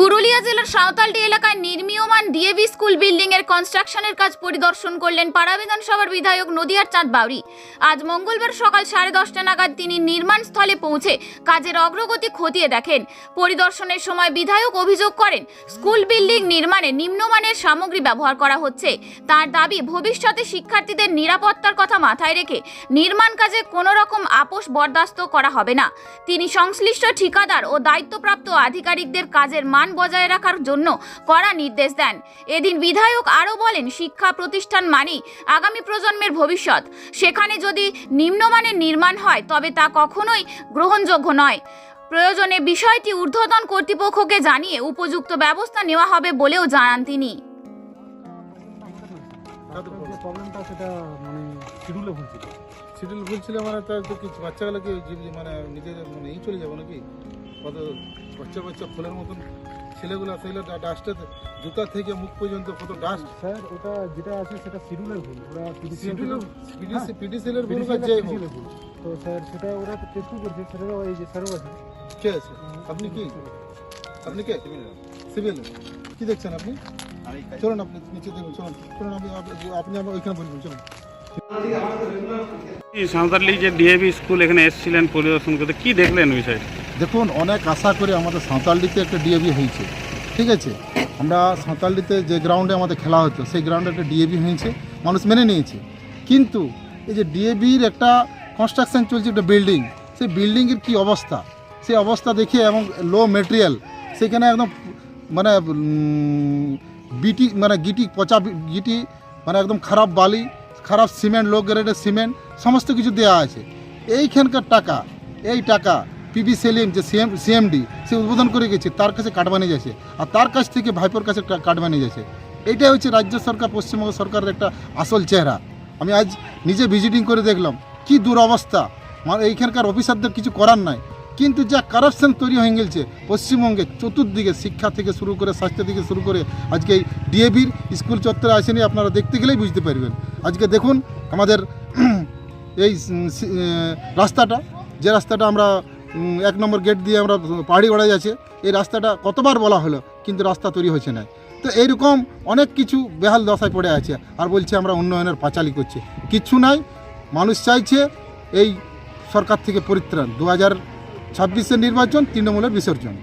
পুরুলিয়া জেলার সাঁওতালটি এলাকায় নির্মীয়মান DAV school building এর কনস্ট্রাকশনের কাজ পরিদর্শন করলেন পাড়া বিধানসভার বিধায়ক নদিয়ার চাঁদ বাউরি। আজ মঙ্গলবার সকাল সাড়ে দশটা নাগাদ তিনি নির্মাণ স্থলে পৌঁছে কাজের অগ্রগতি খতিয়ে দেখেন। পরিদর্শনের সময় বিধায়ক অভিযোগ করেন, স্কুল বিল্ডিং নির্মাণে নিম্নমানের সামগ্রী ব্যবহার করা হচ্ছে। তার দাবি, ভবিষ্যতে শিক্ষার্থীদের নিরাপত্তার কথা মাথায় রেখে নির্মাণ কাজে কোনো রকম আপোষ বরদাস্ত করা হবে না। তিনি সংশ্লিষ্ট ঠিকাদার ও দায়িত্বপ্রাপ্ত আধিকারিকদের কাজের মান বজায় রাখার জন্য কড়া নির্দেশ দেন। এদিন বিধায়ক আরও বলেন, শিক্ষা প্রতিষ্ঠান মানেই আগামী প্রজন্মের ভবিষ্যৎ। সেখানে যদি নিম্নমানের নির্মাণ হয়, তবে তা কখনোই গ্রহণযোগ্য নয়। প্রয়োজনে বিষয়টি ঊর্ধ্বতন কর্তৃপক্ষকে জানিয়ে উপযুক্ত ব্যবস্থা নেওয়া হবে বলেও জানান তিনি। মানে মানে বাচ্চাগুলোকে মানে নিজের মানে এই চলে যাব নাকি? কত বাচ্চা বাচ্চা ফুলের মতন ছেলেগুলো সেগুলো ডাস্টে জুতা থেকে মুখ পর্যন্ত কত ডাস্ট স্যার ওটা যেটা আছে সেটা শিডিউলের ভুল। ওরা শিডিউল হ্যাঁ। পিডিসিএলের ভুল বা যে ভুল। তো স্যার সেটা ওরা তো টেস্টও করছে সেটাও এই যে স্যারও আছে। কে আছে? আপনি কি? আপনি কে? সিভিল কি দেখছেন আপনি? চলুন আপনি নিচে দেখুন চলুন। চলুন আপনি আপনি- আপনি আমার ওইখানে বলবেন চলুন। এই সাঁওতালি যে ডিএভি স্কুল এখানে এসেছিলেন পরিদর্শন করতে কি দেখলেন বিষয় দেখুন, অনেক আশা করে আমাদের সাঁওতালডিতে একটা ডিএবি হয়েছে, ঠিক আছে? আমরা সাঁওতালডিতে যে গ্রাউন্ডে আমাদের খেলা হতো, সেই গ্রাউন্ডে একটা ডিএবি হয়েছে, মানুষ মেনে নিয়েছে। কিন্তু এই যে ডিএবির একটা কনস্ট্রাকশন চলছে, একটা বিল্ডিং সেই বিল্ডিংয়ের কি অবস্থা? সেই অবস্থা দেখে এবং লো মেটেরিয়াল সেখানে একদম মানে বিটি মানে গিটি, পচা গিটি মানে একদম খারাপ বালি, খারাপ সিমেন্ট লো গ্রেডের সিমেন্ট সমস্ত কিছু দেওয়া আছে। এইখানকার টাকা, এই টাকা পিবি সেলিম যে সিএম সিএমডি সে উদ্বোধন করে গেছে, তার কাছে কার্ড বানিয়ে যাচ্ছে। আর তার কাছ থেকে ভাইপোর কাছে কা- কার্ড বানিয়ে যাচ্ছে। এইটাই হচ্ছে রাজ্য সরকার, পশ্চিমবঙ্গ সরকারের একটা আসল চেহারা। আমি আজ নিজে ভিজিটিং করে দেখলাম, কি দুরবস্থা। মানে এইখানকার অফিসারদের কিছু করার নাই। কিন্তু যা কারাপশন তৈরি হয়ে গেছে, পশ্চিমবঙ্গে চতুর্দিকে শিক্ষা থেকে শুরু করে, স্বাস্থ্য থেকে শুরু করে, আজকে এই ডিএবির স্কুল চত্বরে আসেনি, আপনারা দেখতে গেলেই বুঝতে পারবেন। আজকে দেখুন, আমাদের এই রাস্তাটা, যে রাস্তাটা আমরা এক নম্বর গেট দিয়ে আমরা পাহাড়ি গড়া যাচ্ছে। এই রাস্তাটা কতবার বলা হলো, কিন্তু রাস্তা তৈরি হচ্ছে না। তো এইরকম অনেক কিছু বেহাল দশায় পড়ে আছে, আর বলছে আমরা উন্নয়নের পাঁচালি করছি। কিচ্ছু নাই, মানুষ চাইছে এই সরকার থেকে পরিত্রাণ। দু হাজার ছাব্বিশের নির্বাচন, তৃণমূলের বিসর্জন।